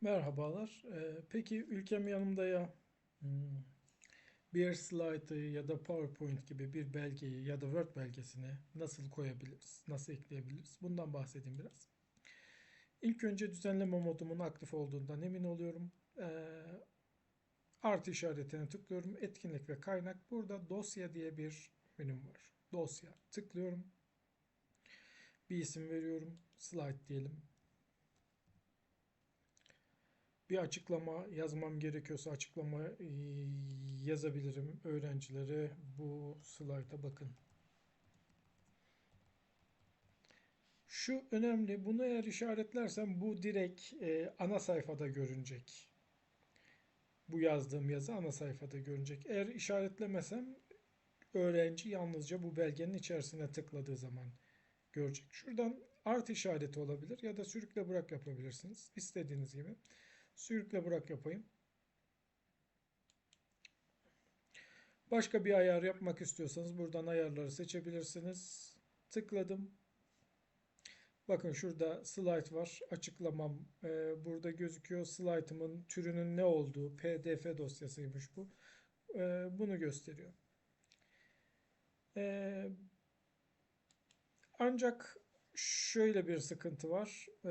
Merhabalar. Ee, peki ülkem yanımda ya hmm, bir slaytı ya da PowerPoint gibi bir belgeyi ya da Word belgesini nasıl koyabiliriz, nasıl ekleyebiliriz? Bundan bahsedeyim biraz. İlk önce düzenleme modumun aktif olduğundan emin oluyorum. Ee, artı işaretine tıklıyorum. Etkinlik ve kaynak. Burada dosya diye bir menüm var. Dosya. Tıklıyorum. Bir isim veriyorum. Slide diyelim. Bir açıklama yazmam gerekiyorsa açıklama e, yazabilirim. Öğrencilere bu slayta bakın. Şu önemli. Bunu eğer işaretlersem bu direkt e, ana sayfada görünecek. Bu yazdığım yazı ana sayfada görünecek. Eğer işaretlemesem öğrenci yalnızca bu belgenin içerisine tıkladığı zaman görecek. Şuradan art işareti olabilir ya da sürükle bırak yapabilirsiniz. İstediğiniz gibi. Sürükle bırak yapayım. Başka bir ayar yapmak istiyorsanız buradan ayarları seçebilirsiniz. Tıkladım. Bakın şurada slide var. Açıklamam e, burada gözüküyor. Slide'ımın türünün ne olduğu PDF dosyasıymış bu. E, bunu gösteriyor. E, ancak şöyle bir sıkıntı var. Ee,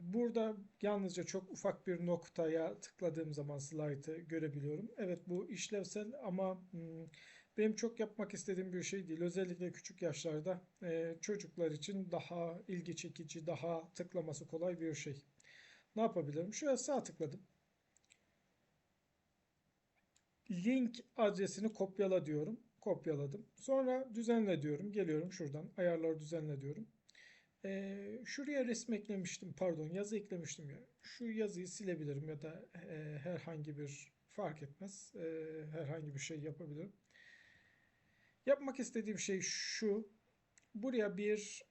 burada yalnızca çok ufak bir noktaya tıkladığım zaman slide'ı görebiliyorum. Evet bu işlevsel ama hmm, benim çok yapmak istediğim bir şey değil. Özellikle küçük yaşlarda e, çocuklar için daha ilgi çekici, daha tıklaması kolay bir şey. Ne yapabilirim? Şöyle sağ tıkladım. Link adresini kopyala diyorum. Kopyaladım. Sonra düzenle diyorum. Geliyorum şuradan. Ayarları düzenle diyorum. Ee, şuraya resim eklemiştim. Pardon yazı eklemiştim ya. Şu yazıyı silebilirim ya da e, herhangi bir fark etmez. E, herhangi bir şey yapabilirim. Yapmak istediğim şey şu. Buraya bir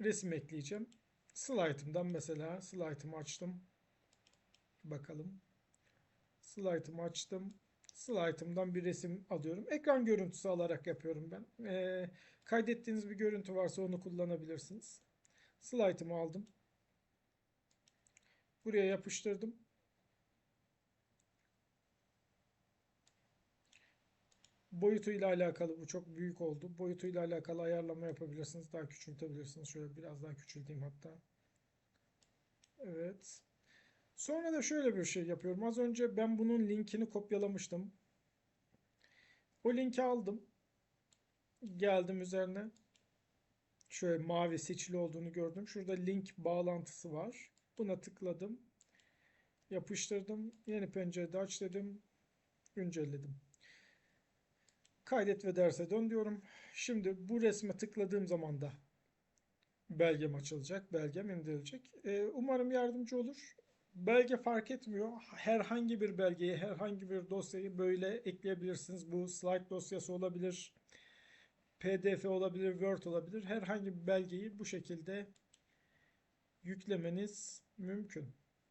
resim ekleyeceğim. Slide'ımdan mesela slide'ımı açtım. Bakalım. Slide'ımı açtım. Slide'ımdan bir resim alıyorum. Ekran görüntüsü alarak yapıyorum ben. E, kaydettiğiniz bir görüntü varsa onu kullanabilirsiniz. Slide'ımı aldım. Buraya yapıştırdım. Boyutuyla alakalı bu çok büyük oldu. Boyutuyla alakalı ayarlama yapabilirsiniz. Daha küçültebilirsiniz. Şöyle biraz daha küçülteyim hatta. Evet. Sonra da şöyle bir şey yapıyorum. Az önce ben bunun linkini kopyalamıştım. O linki aldım. Geldim üzerine. Şöyle mavi seçili olduğunu gördüm. Şurada link bağlantısı var. Buna tıkladım. Yapıştırdım. Yeni pencerede aç dedim. Güncelledim. Kaydet ve derse dön diyorum. Şimdi bu resme tıkladığım zaman da belgem açılacak. Belgem indirilecek. Ee, umarım yardımcı olur belge fark etmiyor. Herhangi bir belgeyi, herhangi bir dosyayı böyle ekleyebilirsiniz. Bu slide dosyası olabilir, PDF olabilir, Word olabilir. Herhangi bir belgeyi bu şekilde yüklemeniz mümkün.